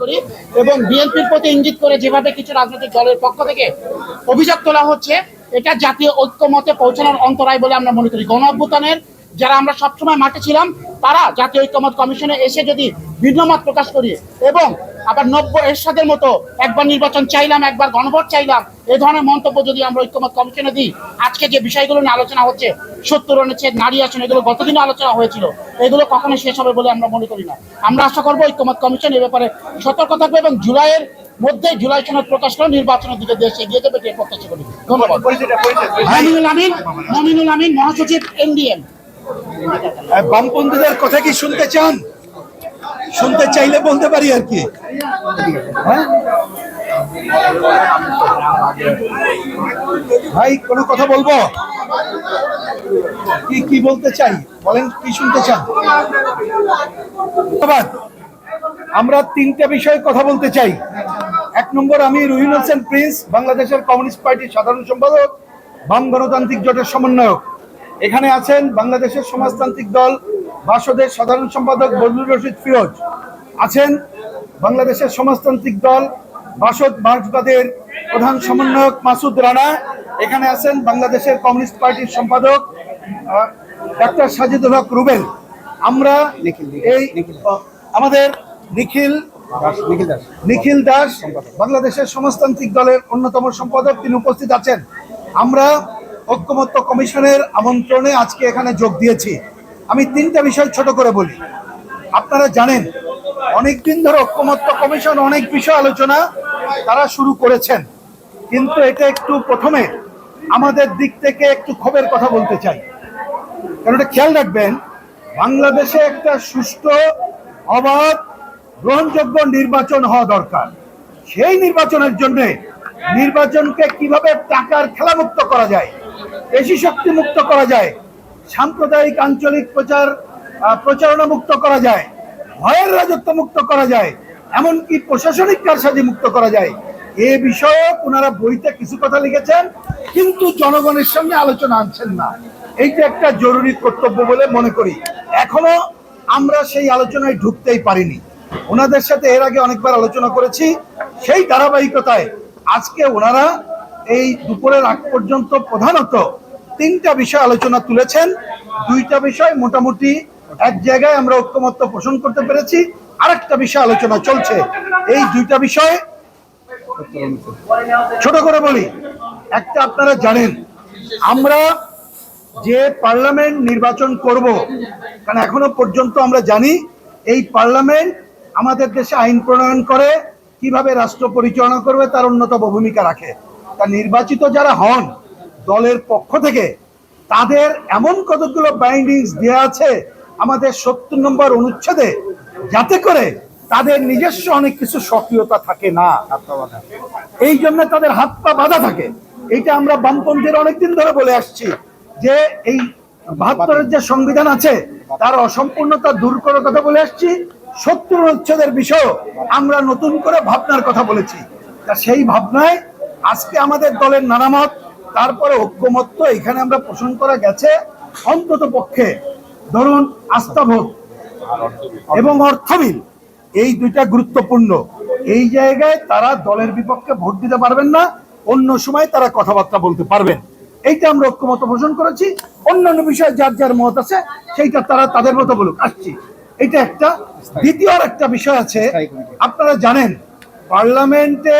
করি এবং বিএনপির প্রতি ইঙ্গিত করে যেভাবে কিছু রাজনৈতিক দলের পক্ষ থেকে অভিযোগ তোলা হচ্ছে, এটা জাতীয় ঐক্যমতে পৌঁছানোর অন্তরায় বলে আমরা মনে করি। গণ অভ্যুত্থানের যারা আমরা সবসময় মাঠে ছিলাম, তারা জাতীয় ঐক্যমত কমিশনে এসে যদি ভিন্ন মত প্রকাশ করি এবং আবার নব্য এরশাদের মতো একবার নির্বাচন চাইলাম একবার গণভোট চাইলাম এই ধরনের মন্তব্য যদি আমরা ঐক্যমত কমিশনে দিই আজকে যে বিষয়গুলো নিয়ে আলোচনা হচ্ছে সত্তর অনুচ্ছেদ নারী আসন এগুলো গতদিনও আলোচনা হয়েছিল এগুলো কখনো শেষ হবে বলে আমরা মনে করি না। আমরা আশা করব ঐক্যমত কমিশন এ ব্যাপারে সতর্ক থাকবে এবং জুলাইয়ের মধ্যে জুলাই সনদ প্রকাশ করে নির্বাচনের দিকে দেশ এগিয়ে যাবে এটাই প্রত্যাশা করি। ধন্যবাদ। মমিনুল আমিন মমিনুল আমিন মহাসচিব এনডিএম বামপন্থীদের কথা কি শুনতে চান? শুনতে চাইলে বলতে পারি আর কি। হ্যাঁ? ভাই, কোনো কথা বলব? কি কি বলতে চাই? বলেন, কি শুনতে চান? ধন্যবাদ। আমরা তিনটা বিষয়ে কথা বলতে চাই। এক নম্বর, আমি রুহিন হোসেন প্রিন্স, বাংলাদেশের কমিউনিস্ট পার্টির সাধারণ সম্পাদক, বাম গণতান্ত্রিক জোটের সমন্বয়ক। এখানে আছেন বাংলাদেশের সমাজতান্ত্রিক দল বাসদের সাধারণ সম্পাদক বদলুর রশিদ ফিরোজ আছেন বাংলাদেশের সমাজতান্ত্রিক দল, বাসদ মার্ক্সবাদের প্রধান সমন্বয়ক মাসুদ রানা, এখানে আছেন বাংলাদেশের কমিউনিস্ট পার্টির সম্পাদক ডাক্তার সাজিদুল হক রুবেল। আমরা এই আমাদের নিখিল নিখিল দাস, বাংলাদেশের সমাজতান্ত্রিক দলের অন্যতম সম্পাদক, তিনি উপস্থিত আছেন। আমরা ঐক্যমত্য কমিশনের আমন্ত্রণে আজকে এখানে যোগ দিয়েছি। আমি তিনটা বিষয় ছোট করে বলি। আপনারা জানেন, অনেকদিন ধরে ঐক্যমত্য কমিশন অনেক বিষয় আলোচনা তারা শুরু করেছেন। কিন্তু এটা একটু প্রথমে আমাদের দিক থেকে একটু ক্ষোভের কথা বলতে চাই। কারণ এটা খেয়াল রাখবেন, বাংলাদেশে একটা সুষ্ঠু, অবাধ, গ্রহণযোগ্য নির্বাচন হওয়া দরকার। সেই নির্বাচনের জন্য নির্বাচনকে কীভাবে টাকার খেলামুক্ত করা যায় পেশি শক্তি মুক্ত করা যায় সাম্প্রদায়িক আঞ্চলিক প্রচার প্রচারণা মুক্ত করা যায়, ভয়ের রাজত্ব মুক্ত করা যায়, এমনকি প্রশাসনিক কারসাজি মুক্ত করা যায়। এ বিষয়ে ওনারা বইতে কিছু কথা লিখেছেন, কিন্তু জনগণের সঙ্গে আলোচনা আনছেন না। এইটা একটা জরুরি কর্তব্য বলে মনে করি, এখনও আমরা সেই আলোচনায় ঢুকতেই পারিনি। ওনাদের সাথে এর আগে অনেকবার আলোচনা করেছি, সেই ধারাবাহিকতায় আজকে ওনারা এই দুপুরের আগ পর্যন্ত প্রধানত তিনটা বিষয় আলোচনা তুলেছেন। দুইটা বিষয় মোটামুটি এক জায়গায় আমরা ঐক্যমত্য পোষণ করতে পেরেছি। আরেকটা বিষয় আলোচনা চলছে। এই দুইটা বিষয় ছোট করে বলি। একটা আপনারা জানেন, আমরা যে পার্লামেন্ট নির্বাচন করব, কারণ এখনও পর্যন্ত আমরা জানি এই পার্লামেন্ট আমাদের দেশে আইন প্রণয়ন করে, কীভাবে রাষ্ট্র পরিচালনা করবে তার অন্যতম ভূমিকা রাখে। তা নির্বাচিত যারা হন দলের পক্ষ থেকে তাদের এমন কতগুলো বাইন্ডিংস দেওয়া আছে আমাদের সত্তর নম্বর অনুচ্ছেদে, যাতে করে তাদের নিজস্ব অনেক কিছু সক্রিয়তা থাকে না। এই জন্য তাদের হাত পা বাঁধা থাকে। এইটা আমরা বামপন্থীর অনেকদিন ধরে বলে আসছি যে এই বাহাত্তরের যে সংবিধান আছে, তার অসম্পূর্ণতা দূর করার কথা বলে আসছি। সত্তর অনুচ্ছেদের বিষয় আমরা নতুন করে ভাবনার কথা বলেছি। তা সেই ভাবনায় আজকে আমাদের দলের নানা মত তারপরে ঐক্যমত্য এখানে আমরা পোষণ করা গেছে অন্তত পক্ষে ধরুন, আস্থাভোগ এবং অর্থবিল, এই দুইটা গুরুত্বপূর্ণ। এই জায়গায় তারা দলের বিপক্ষে ভোট দিতে পারবেন না, অন্য সময় তারা কথাবার্তা বলতে পারবেন। এইটা আমরা ঐক্যমত পোষণ করেছি। অন্যান্য বিষয়ে যার যার মত আছে, সেইটা তারা তাদের মতো বলুক। আসছি। এটা একটা। দ্বিতীয় একটা বিষয় আছে। আপনারা জানেন, পার্লামেন্টে